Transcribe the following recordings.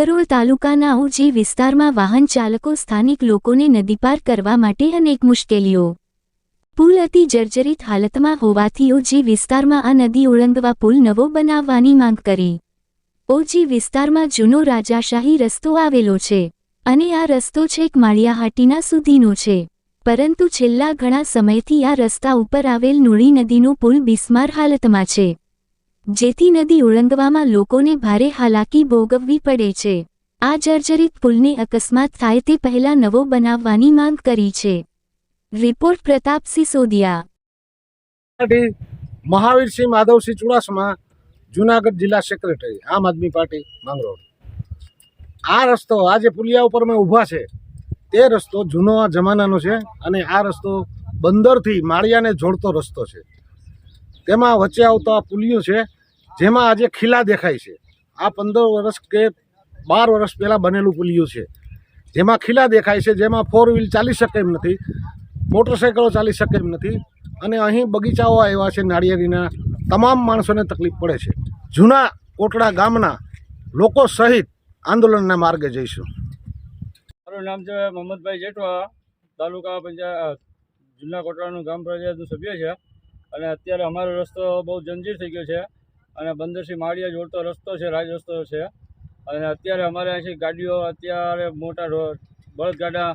માંગરોળ તાલુકાના ઉજી વિસ્તારમાં વાહન ચાલકો સ્થાનિક લોકોને નદી પાર કરવા માટે અનેક મુશ્કેલીઓ. પુલ અતિ જર્જરિત હાલતમાં હોવાથી ઓજી વિસ્તારમાં આ નદી ઓળંગવા પુલ નવો બનાવવાની માંગ કરી. ઓજી વિસ્તારમાં જૂનો રાજાશાહી રસ્તો આવેલો છે અને આ રસ્તો છેક માળિયાહાટીના સુધીનો છે. પરંતુ છેલ્લા ઘણા સમયથી આ રસ્તા ઉપર આવેલ નુળી નદીનો પુલ બિસ્માર હાલતમાં છે. જેથી નદી ઓળંગવામાં લોકોને ભારે હાલાકી ભોગવવી પડે છે. આ જર્જરિત પુલને અકસ્માત થાય તે પહેલા નવો બનાવવાની માંગ કરી છે. રિપોર્ટ પ્રતાપ સિસોદિયા મહાવીરસિંહ માધવસિંહ ચુડાસમા, જુનાગઢ જિલ્લા સેક્રેટરી, આમ આદમી પાર્ટી, માંગરોળ. આ રસ્તો આ જે પુલિયા ઉપર મેં ઊભા છે. તે રસ્તો જૂનો જમાનાનો છે અને આ રસ્તો બંદરથી માળિયાને જોડતો રસ્તો છે. તેમાં વચ્ચે આવતો પુલિયું છે, જેમાં આજે ખીલા દેખાય છે. આ પંદર વર્ષ કે બાર વર્ષ પહેલાં બનેલું પુલિયું છે. જેમાં ખીલા દેખાય છે, જેમાં ફોર વ્હીલ ચાલી શકે એમ નથી મોટરસાઇકલો ચાલી શકે એમ નથી, અને અહીં બગીચાઓ આવ્યા છે, નાળિયેરીના, તમામ માણસોને તકલીફ પડે છે. જૂના કોટડા ગામના લોકો સહિત આંદોલનના માર્ગે જઈશું. મારું નામ છે મોહમ્મદભાઈ જેઠવા, તાલુકા પંચાયત જિલ્લા કોટડાનું ગામ પંચાયતનું સભ્ય છે. અને અત્યારે અમારો રસ્તો બહુ જંજીર થઈ ગયો છે. અને બંદરથી માળિયા જોડતો રસ્તો છે, રાજ રસ્તો છે. અને અત્યારે અમારે અહીંથી ગાડીઓ અત્યારે મોટા રો- બળદગાડા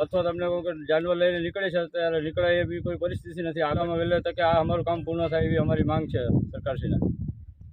અથવા તમને કોઈ જાનવર લઈને નીકળે છે, ત્યારે નીકળાય એવી કોઈ પરિસ્થિતિ નથી. આગામાં વહેલે તકે આ અમારું કામ પૂર્ણ થાય એવી અમારી માંગ છે સરકારશ્રીને.